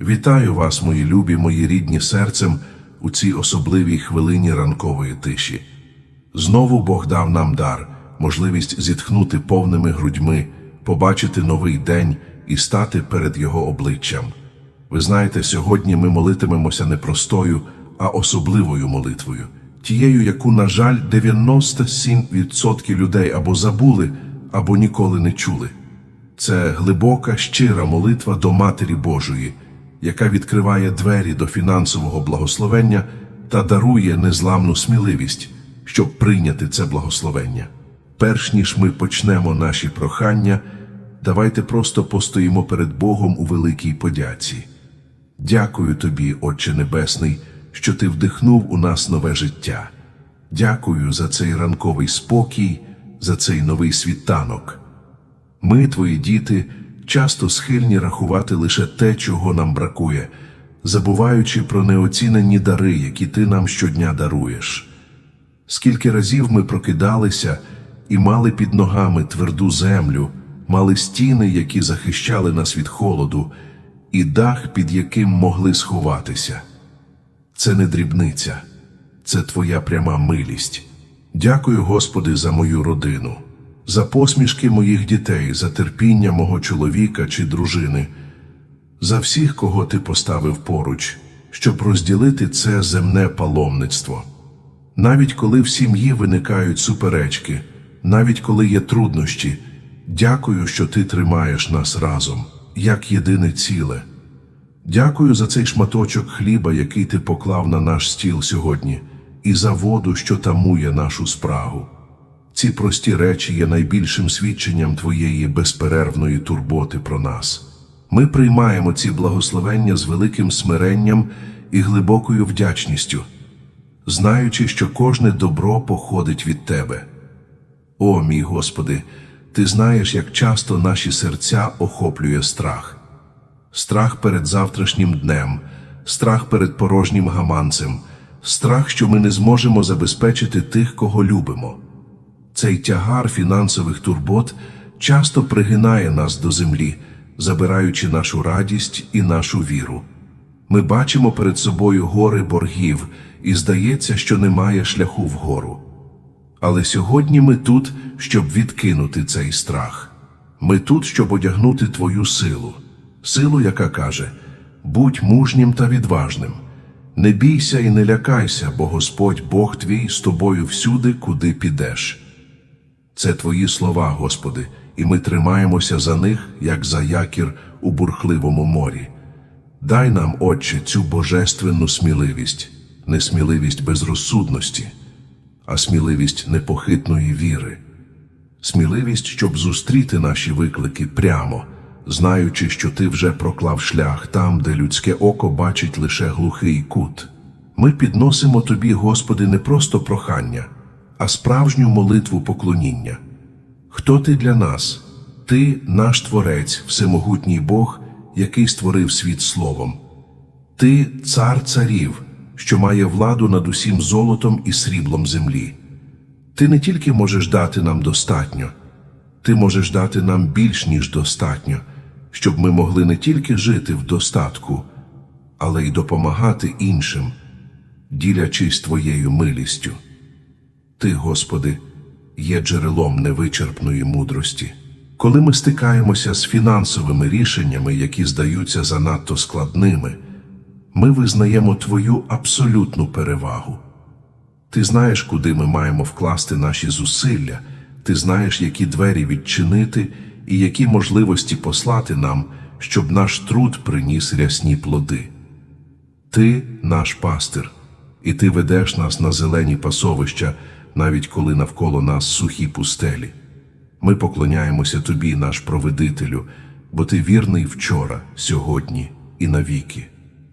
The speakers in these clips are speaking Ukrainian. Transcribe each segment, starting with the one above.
Вітаю вас, мої любі, мої рідні серцем у цій особливій хвилині ранкової тиші. Знову Бог дав нам дар, можливість зітхнути повними грудьми, побачити новий день і стати перед Його обличчям. Ви знаєте, сьогодні ми молитимемося не простою, а особливою молитвою, тією, яку, на жаль, 97% людей або забули, або ніколи не чули. Це глибока, щира молитва до Матері Божої, яка відкриває двері до фінансового благословення та дарує незламну сміливість, щоб прийняти це благословення. Перш ніж ми почнемо наші прохання, давайте просто постоїмо перед Богом у великій подяці. Дякую тобі, Отче Небесний, що ти вдихнув у нас нове життя. Дякую за цей ранковий спокій, за цей новий світанок. Ми, твої діти, часто схильні рахувати лише те, чого нам бракує, забуваючи про неоцінені дари, які ти нам щодня даруєш. Скільки разів ми прокидалися і мали під ногами тверду землю, мали стіни, які захищали нас від холоду, і дах, під яким могли сховатися. Це не дрібниця, це твоя пряма милість. Дякую, Господи, за мою родину, за посмішки моїх дітей, за терпіння мого чоловіка чи дружини, за всіх, кого ти поставив поруч, щоб розділити це земне паломництво. Навіть коли в сім'ї виникають суперечки, навіть коли є труднощі, дякую, що ти тримаєш нас разом, як єдине ціле. Дякую за цей шматочок хліба, який ти поклав на наш стіл сьогодні, і за воду, що тамує нашу спрагу. Ці прості речі є найбільшим свідченням твоєї безперервної турботи про нас. Ми приймаємо ці благословення з великим смиренням і глибокою вдячністю, знаючи, що кожне добро походить від Тебе. О, мій Господи, Ти знаєш, як часто наші серця охоплює страх страх перед завтрашнім днем, страх перед порожнім гаманцем, страх, що ми не зможемо забезпечити тих, кого любимо. Цей тягар фінансових турбот часто пригинає нас до землі, забираючи нашу радість і нашу віру. Ми бачимо перед собою гори боргів, і здається, що немає шляху вгору. Але сьогодні ми тут, щоб відкинути цей страх. Ми тут, щоб одягнути Твою силу, силу, яка каже: будь мужнім та відважним. Не бійся і не лякайся, бо Господь Бог твій з тобою всюди, куди підеш. Це твої слова, Господи, і ми тримаємося за них, як за якір у бурхливому морі. Дай нам, Отче, цю божественну сміливість, не сміливість безрозсудності, а сміливість непохитної віри, сміливість, щоб зустріти наші виклики прямо, знаючи, що ти вже проклав шлях там, де людське око бачить лише глухий кут. Ми підносимо тобі, Господи, не просто прохання, а справжню молитву поклоніння. Хто ти для нас? Ти наш Творець, всемогутній Бог, який створив світ словом. Ти цар царів, що має владу над усім золотом і сріблом землі. Ти не тільки можеш дати нам достатньо, ти можеш дати нам більш ніж достатньо, щоб ми могли не тільки жити в достатку, але й допомагати іншим, ділячись твоєю милістю. Ти, Господи, є джерелом невичерпної мудрості. Коли ми стикаємося з фінансовими рішеннями, які здаються занадто складними, ми визнаємо Твою абсолютну перевагу. Ти знаєш, куди ми маємо вкласти наші зусилля, ти знаєш, які двері відчинити і які можливості послати нам, щоб наш труд приніс рясні плоди. Ти наш пастир, і ти ведеш нас на зелені пасовища, навіть коли навколо нас сухі пустелі. Ми поклоняємося тобі, наш провидителю, бо ти вірний вчора, сьогодні і навіки.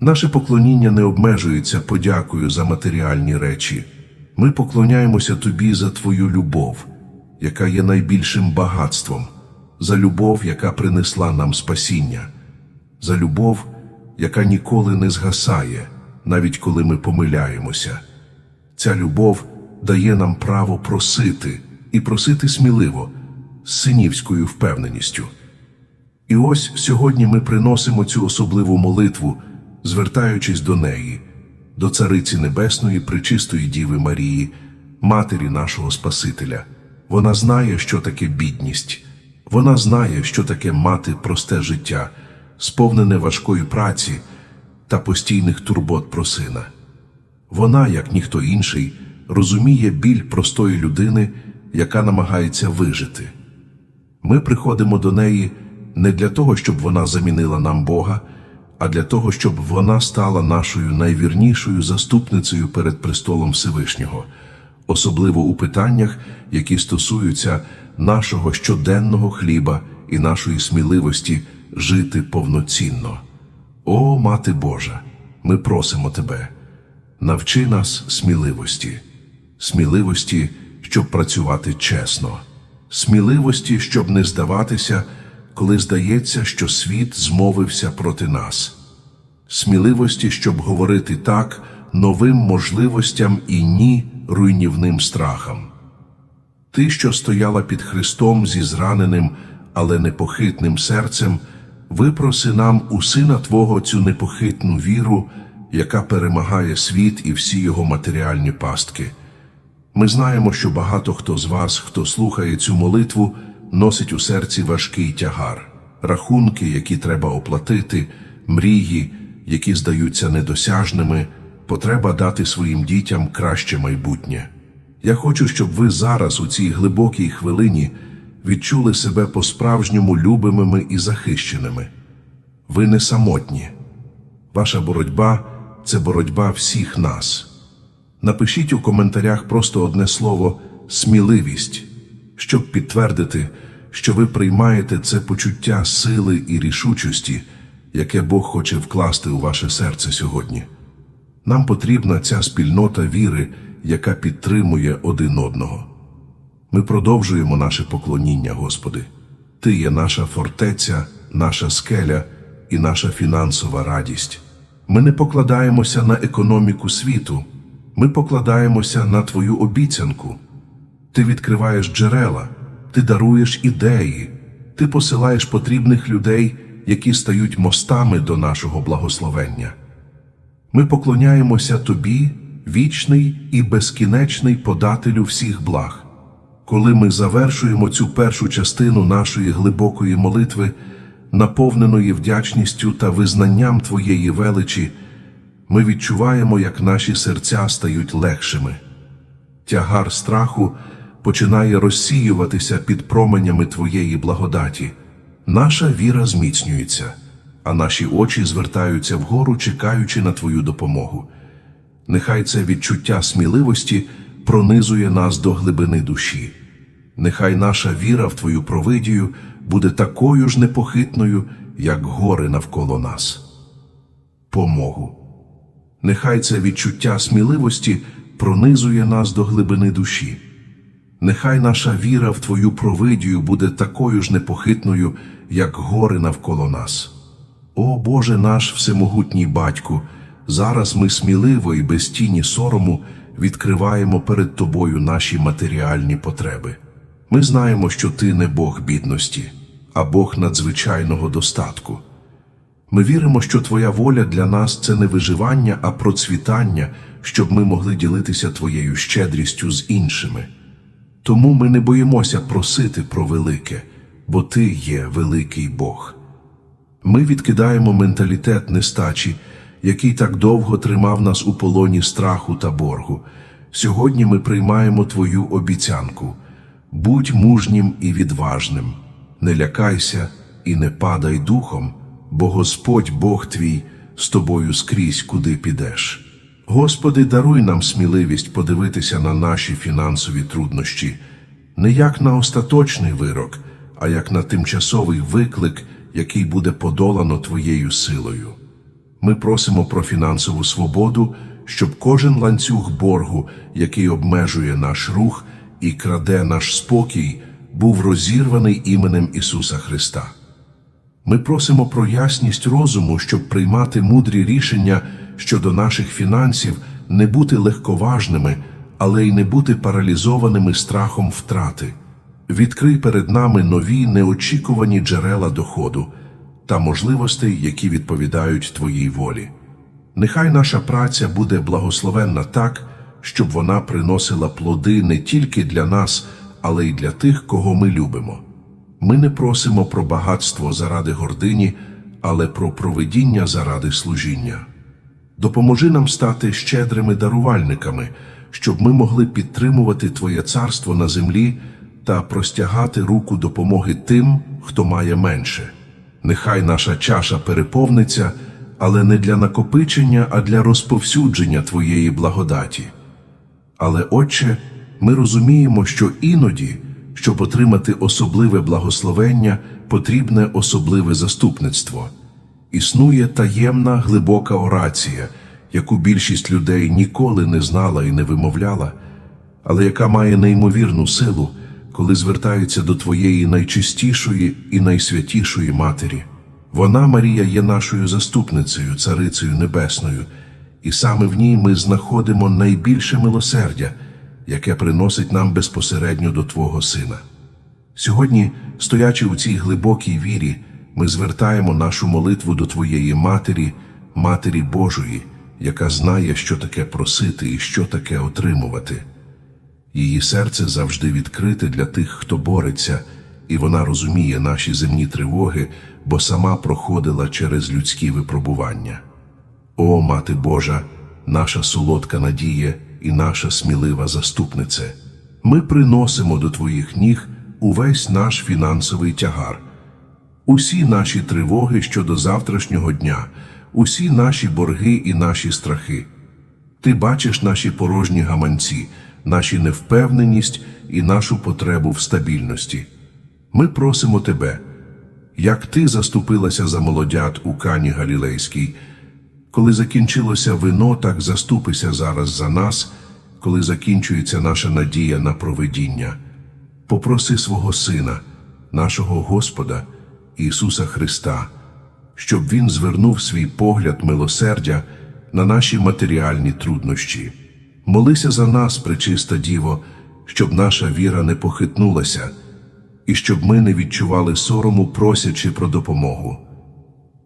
Наше поклоніння не обмежується подякою за матеріальні речі. Ми поклоняємося тобі за твою любов, яка є найбільшим багатством, за любов, яка принесла нам спасіння, за любов, яка ніколи не згасає, навіть коли ми помиляємося. Ця любов дає нам право просити і просити сміливо, з синівською впевненістю. І ось сьогодні ми приносимо цю особливу молитву, звертаючись до неї, до Цариці Небесної, Пречистої Діви Марії, Матері нашого Спасителя. Вона знає, що таке бідність, вона знає, що таке мати просте життя, сповнене важкої праці та постійних турбот про сина. Вона, як ніхто інший, розуміє біль простої людини, яка намагається вижити. Ми приходимо до неї не для того, щоб вона замінила нам Бога, а для того, щоб вона стала нашою найвірнішою заступницею перед престолом Всевишнього, особливо у питаннях, які стосуються нашого щоденного хліба і нашої сміливості жити повноцінно. О, Мати Божа, ми просимо Тебе, навчи нас сміливості, сміливості, щоб працювати чесно, сміливості, щоб не здаватися, коли здається, що світ змовився проти нас, сміливості, щоб говорити так новим можливостям і ні руйнівним страхам. Ти, що стояла під Христом зі зраненим, але непохитним серцем, випроси нам у Сина Твого цю непохитну віру, яка перемагає світ і всі його матеріальні пастки. Ми знаємо, що багато хто з вас, хто слухає цю молитву, носить у серці важкий тягар, рахунки, які треба оплатити, мрії, які здаються недосяжними, потреба дати своїм дітям краще майбутнє. Я хочу, щоб ви зараз, у цій глибокій хвилині, відчули себе по-справжньому любимими і захищеними. Ви не самотні. Ваша боротьба це боротьба всіх нас. Напишіть у коментарях просто одне слово сміливість, щоб підтвердити, що ви приймаєте це почуття сили і рішучості, яке Бог хоче вкласти у ваше серце сьогодні. Нам потрібна ця спільнота віри, яка підтримує один одного. Ми продовжуємо наше поклоніння, Господи. Ти є наша фортеця, наша скеля і наша фінансова радість. Ми не покладаємося на економіку світу, ми покладаємося на Твою обіцянку. Ти відкриваєш джерела, ти даруєш ідеї, ти посилаєш потрібних людей, які стають мостами до нашого благословення. Ми поклоняємося Тобі, вічний і безкінечний подателю всіх благ. Коли ми завершуємо цю першу частину нашої глибокої молитви, наповненої вдячністю та визнанням Твоєї величі, ми відчуваємо, як наші серця стають легшими. Тягар страху починає розсіюватися під променями Твоєї благодаті. Наша віра зміцнюється, а наші очі звертаються вгору, чекаючи на Твою допомогу. Нехай це відчуття сміливості пронизує нас до глибини душі. Нехай наша віра в Твою провидію буде такою ж непохитною, як гори навколо нас. Помогу. Нехай це відчуття сміливості пронизує нас до глибини душі. Нехай наша віра в Твою провидію буде такою ж непохитною, як гори навколо нас. О Боже наш всемогутній Батьку, зараз ми сміливо і без тіні сорому відкриваємо перед Тобою наші матеріальні потреби. Ми знаємо, що Ти не Бог бідності, а Бог надзвичайного достатку. Ми віримо, що Твоя воля для нас це не виживання, а процвітання, щоб ми могли ділитися Твоєю щедрістю з іншими. Тому ми не боїмося просити про велике, бо Ти є великий Бог. Ми відкидаємо менталітет нестачі, який так довго тримав нас у полоні страху та боргу. Сьогодні ми приймаємо Твою обіцянку. Будь мужнім і відважним, не лякайся і не падай духом, бо Господь Бог твій з тобою скрізь, куди підеш. Господи, даруй нам сміливість подивитися на наші фінансові труднощі, не як на остаточний вирок, а як на тимчасовий виклик, який буде подолано Твоєю силою. Ми просимо про фінансову свободу, щоб кожен ланцюг боргу, який обмежує наш рух і краде наш спокій, був розірваний іменем Ісуса Христа. Ми просимо про ясність розуму, щоб приймати мудрі рішення щодо наших фінансів, не бути легковажними, але й не бути паралізованими страхом втрати. Відкрий перед нами нові неочікувані джерела доходу, та можливостей, які відповідають Твоїй волі. Нехай наша праця буде благословенна так, щоб вона приносила плоди не тільки для нас, але й для тих, кого ми любимо. Ми не просимо про багатство заради гордині, але про проведіння заради служіння. Допоможи нам стати щедрими дарувальниками, щоб ми могли підтримувати Твоє царство на землі та простягати руку допомоги тим, хто має менше. Нехай наша чаша переповниться, але не для накопичення, а для розповсюдження Твоєї благодаті. Але, Отче, ми розуміємо, що іноді, щоб отримати особливе благословення, потрібне особливе заступництво. Існує таємна глибока орація, яку більшість людей ніколи не знала і не вимовляла, але яка має неймовірну силу, коли звертаються до Твоєї найчистішої і найсвятішої Матері. Вона, Марія, є нашою заступницею, царицею небесною, і саме в ній ми знаходимо найбільше милосердя, яке приносить нам безпосередньо до Твого Сина. Сьогодні, стоячи у цій глибокій вірі, ми звертаємо нашу молитву до Твоєї Матері, Матері Божої, яка знає, що таке просити і що таке отримувати. Її серце завжди відкрите для тих, хто бореться, і вона розуміє наші земні тривоги, бо сама проходила через людські випробування. О, Мати Божа, наша солодка надія і наша смілива заступнице, ми приносимо до Твоїх ніг увесь наш фінансовий тягар, усі наші тривоги щодо завтрашнього дня, усі наші борги і наші страхи. Ти бачиш наші порожні гаманці, наші невпевненість і нашу потребу в стабільності. Ми просимо Тебе, як Ти заступилася за молодят у Кані Галілейській, коли закінчилося вино, так заступися зараз за нас, коли закінчується наша надія на провидіння. Попроси свого Сина, нашого Господа, Ісуса Христа, щоб Він звернув свій погляд милосердя на наші матеріальні труднощі. Молися за нас, пречиста Діво, щоб наша віра не похитнулася, і щоб ми не відчували сорому, просячи про допомогу.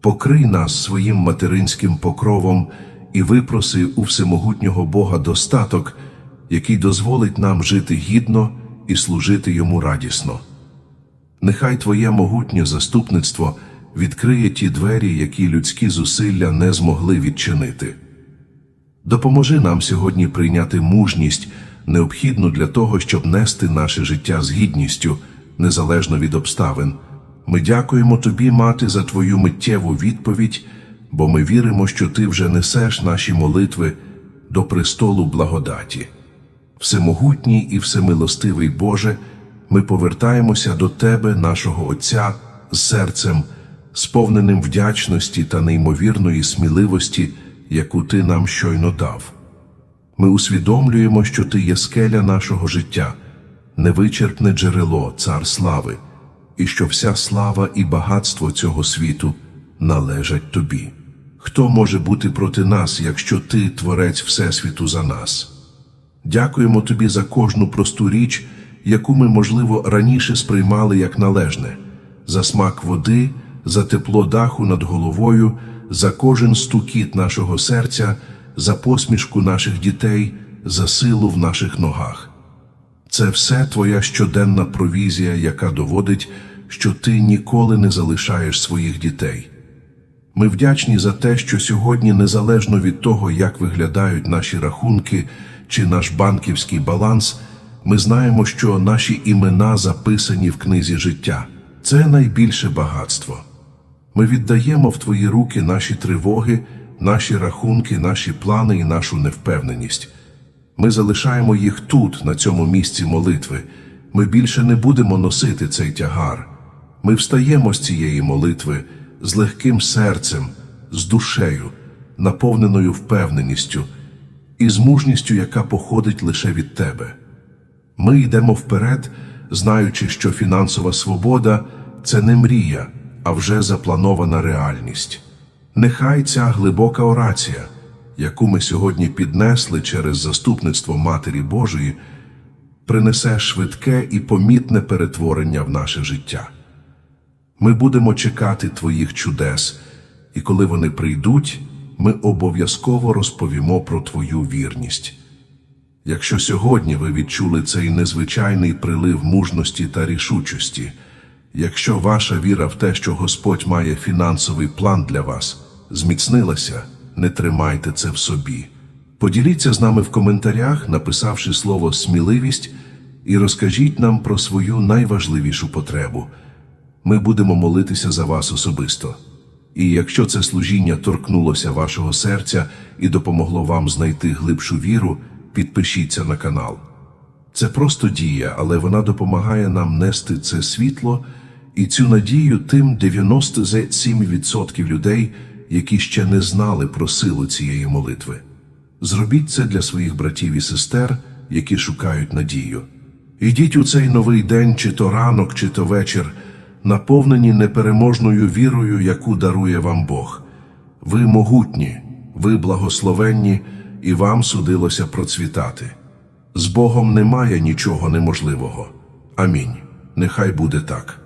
Покрий нас своїм материнським покровом і випроси у всемогутнього Бога достаток, який дозволить нам жити гідно і служити йому радісно. Нехай Твоє могутнє заступництво відкриє ті двері, які людські зусилля не змогли відчинити. Допоможи нам сьогодні прийняти мужність, необхідну для того, щоб нести наше життя з гідністю, незалежно від обставин. Ми дякуємо Тобі, Мати, за Твою миттєву відповідь, бо ми віримо, що Ти вже несеш наші молитви до престолу благодаті. Всемогутній і всемилостивий Боже, ми повертаємося до Тебе, нашого Отця, з серцем, сповненим вдячності та неймовірної сміливості, яку Ти нам щойно дав. Ми усвідомлюємо, що Ти є скеля нашого життя, невичерпне джерело, цар слави, і що вся слава і багатство цього світу належать Тобі. Хто може бути проти нас, якщо Ти творець Всесвіту за нас? Дякуємо Тобі за кожну просту річ, яку ми, можливо, раніше сприймали як належне, за смак води, за тепло даху над головою, за кожен стукіт нашого серця, за посмішку наших дітей, за силу в наших ногах. Це все Твоя щоденна провізія, яка доводить, що Ти ніколи не залишаєш своїх дітей. Ми вдячні за те, що сьогодні, незалежно від того, як виглядають наші рахунки чи наш банківський баланс, ми знаємо, що наші імена записані в книзі життя. Це найбільше багатство. Ми віддаємо в Твої руки наші тривоги, наші рахунки, наші плани і нашу невпевненість. Ми залишаємо їх тут, на цьому місці молитви. Ми більше не будемо носити цей тягар. Ми встаємо з цієї молитви з легким серцем, з душею, наповненою впевненістю і з мужністю, яка походить лише від тебе. Ми йдемо вперед, знаючи, що фінансова свобода це не мрія, а вже запланована реальність. Нехай ця глибока орація, яку ми сьогодні піднесли через заступництво Матері Божої, принесе швидке і помітне перетворення в наше життя. Ми будемо чекати Твоїх чудес, і коли вони прийдуть, ми обов'язково розповімо про Твою вірність. Якщо сьогодні ви відчули цей незвичайний прилив мужності та рішучості, якщо ваша віра в те, що Господь має фінансовий план для вас, зміцнилася, не тримайте це в собі. Поділіться з нами в коментарях, написавши слово сміливість, і розкажіть нам про свою найважливішу потребу. Ми будемо молитися за вас особисто. І якщо це служіння торкнулося вашого серця і допомогло вам знайти глибшу віру, підпишіться на канал. Це просто дія, але вона допомагає нам нести це світло і цю надію тим 97% людей, які ще не знали про силу цієї молитви. Зробіть це для своїх братів і сестер, які шукають надію. Ідіть у цей новий день, чи то ранок, чи то вечір, наповнені непереможною вірою, яку дарує вам Бог. Ви могутні, ви благословенні, і вам судилося процвітати. З Богом немає нічого неможливого. Амінь. Нехай буде так.